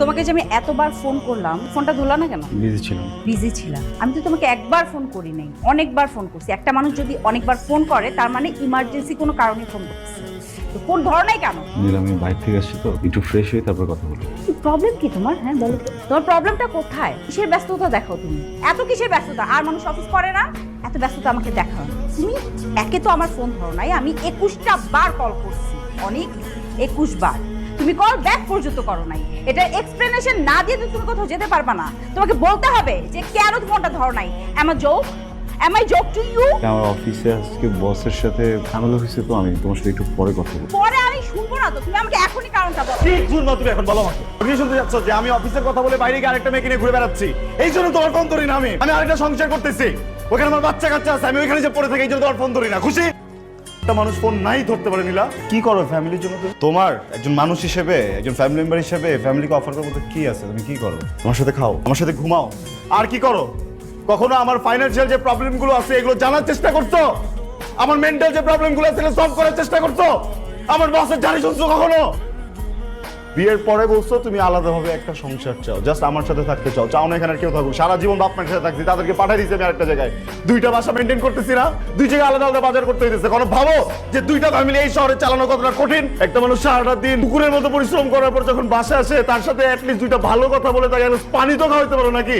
তোমাকে যে আমি এতবার ফোন করলাম ফোনটা ধরলা না কেন? বিজি ছিলাম। বিজি ছিলাম আমি তো তোমাকে একবার ফোন করি নাই অনেকবার ফোন করছি। একটা মানুষ যদি অনেকবার ফোন করে তার মানে ইমার্জেন্সি কোনো কারণে ফোন করছে তো ফোন ধরো নাই কেন? নীল আমি বাইরে থেকে আসছি তো একটু ফ্রেশ হয়ে তারপর কথা বলব। প্রবলেম কি তোমার? হ্যাঁ বলো তো। তোমার প্রবলেমটা কোথায়? কিসের ব্যস্ততা দেখো তুমি? এত কিসের ব্যস্ততা? আর মানুষ অফিস করে না? এত ব্যস্ততা আমাকে দেখাও না। তুমি একে তো আমার ফোন ধরো নাই আমি একুশটা বার কল করছি অনেক একুশ বার। তুমি কল ব্যাক পর্যন্ত করো নাই। এটা এক্সপ্লেনেশন না দিয়ে তো তুমি কোথাও যেতে পারবা না। তোমাকে বলতে হবে যে কেন ফোনটা ধরো নাই। আমার joke am I joke to you আমার অফিসে আজকে বসের সাথে ঝামেলা হয়েছে তো আমি তোমার সাথে একটু পরে কথা বলব। পরে আমি শুনব না তো তুমি আমাকে এখনই কারণটা বলো। কি শুনব তুমি এখন বলো আমাকে। তুমি শুনতে যাচ্ছ যে আমি অফিসের কথা বলে বাইরে গিয়ে আরেকটা মেয়েকে নিয়ে ঘুরে বেড়াচ্ছি। এই জন্য তোমার ফোন ধরি না আমি। আমি আরেকটা সংসার করতেছি। ওখানে আমার বাচ্চা কাচ্চা আছে আমি ওইখানে যে পড়ে থাকি এই জন্য তোমার ফোন ধরি না। খুশি? একটা মানুষ ফোন নাই ধরতে পারে নিলা। কি করো ফ্যামিলির জন্য তুমি? তোমার একজন মানুষ হিসেবে একজন ফ্যামিলি মেম্বার হিসেবে ফ্যামিলিকে অফার করার মতো কি আছে? তুমি কি করো? আমার সাথে খাও। আমার সাথে ঘুমাও। আর কি করো? কখনো আমার ফাইন্যান্সিয়াল যে প্রবলেমগুলো আছে এগুলো জানার চেষ্টা করছ? আমার মেন্টাল যে প্রবলেমগুলো আছে সলভ করার চেষ্টা করছ? আমার বসের জানি শুনছো কখনো? বিয়ের পরে বলছো, তুমি আলাদাভাবে একটা সংসার চাও। জাস্ট আমার সাথে থাকতে চাও। চাও না এখানে কেউ থাকুক। সারা জীবন বাপ সাথে থাকছি, তাদেরকে পাঠিয়ে দিয়েছি আমি আরেকটা জায়গায়। দুইটা বাসা মেনটেন করতেছি না, দুই জায়গায় আলাদা আলাদা বাজার করতে হইতেছে। কারণ ভাবো যে দুইটা ফ্যামিলি এই শহরে চালানো কতটা কঠিন? একটা মানুষ সারাটা দিন পুকুরের মতো পরিশ্রম করার পর যখন বাসা আসে, তার সাথে অ্যাটলিস্ট দুইটা ভালো কথা বলে তাকে পানি তো খাওয়াইতে পারো নাকি?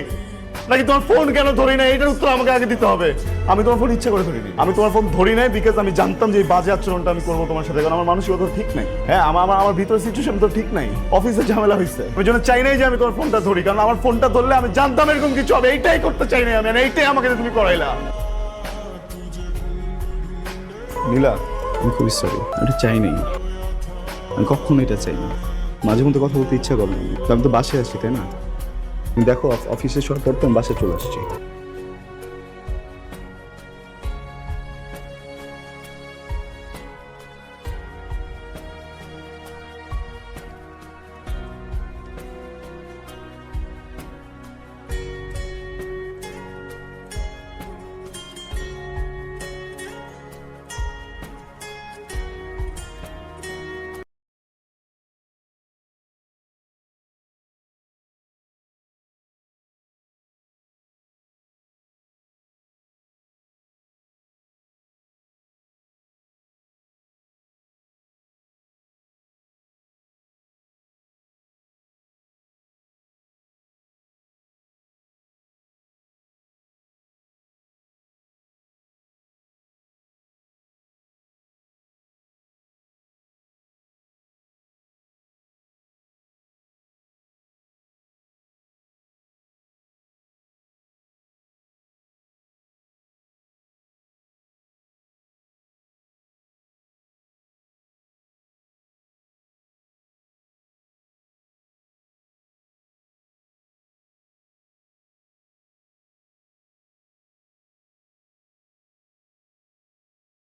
নাকি তোমার ফোন কেন ধরি না এটার উত্তর আমাকে আগে দিতে হবে। আমি তোমার ফোন ইচ্ছে করে ধরিনি। আমি তোমার ফোন ধরি নাই বিকজ আমি জানতাম যে এই বাজে আচরণটা আমি করব তোমার সাথে, কারণ আমার মানসিকতা ঠিক নাই। হ্যাঁ আমার আমার আমার ভিতরে সিচুয়েশন তো ঠিক নাই। অফিসে ঝামেলা হয়েছে ওই জন্য চাই নাই যে আমি তোমার ফোনটা ধরি, কারণ আমার ফোনটা ধরলে আমি জানতাম এরকম কিছু হবে। এইটাই করতে চাই নাই আমি আর এইটাই আমাকে তুমি করাইলা। নীলা, আমি খুবই সরি এটা চাই নাই। আমি কখনো এটা চাই না। মাঝে মধ্যে কথা বলতে ইচ্ছা করে আমি তো বাসে আছি, তাই না? দেখো অফ- অফিসে শোয়ার পর বাসে চলে আসছি।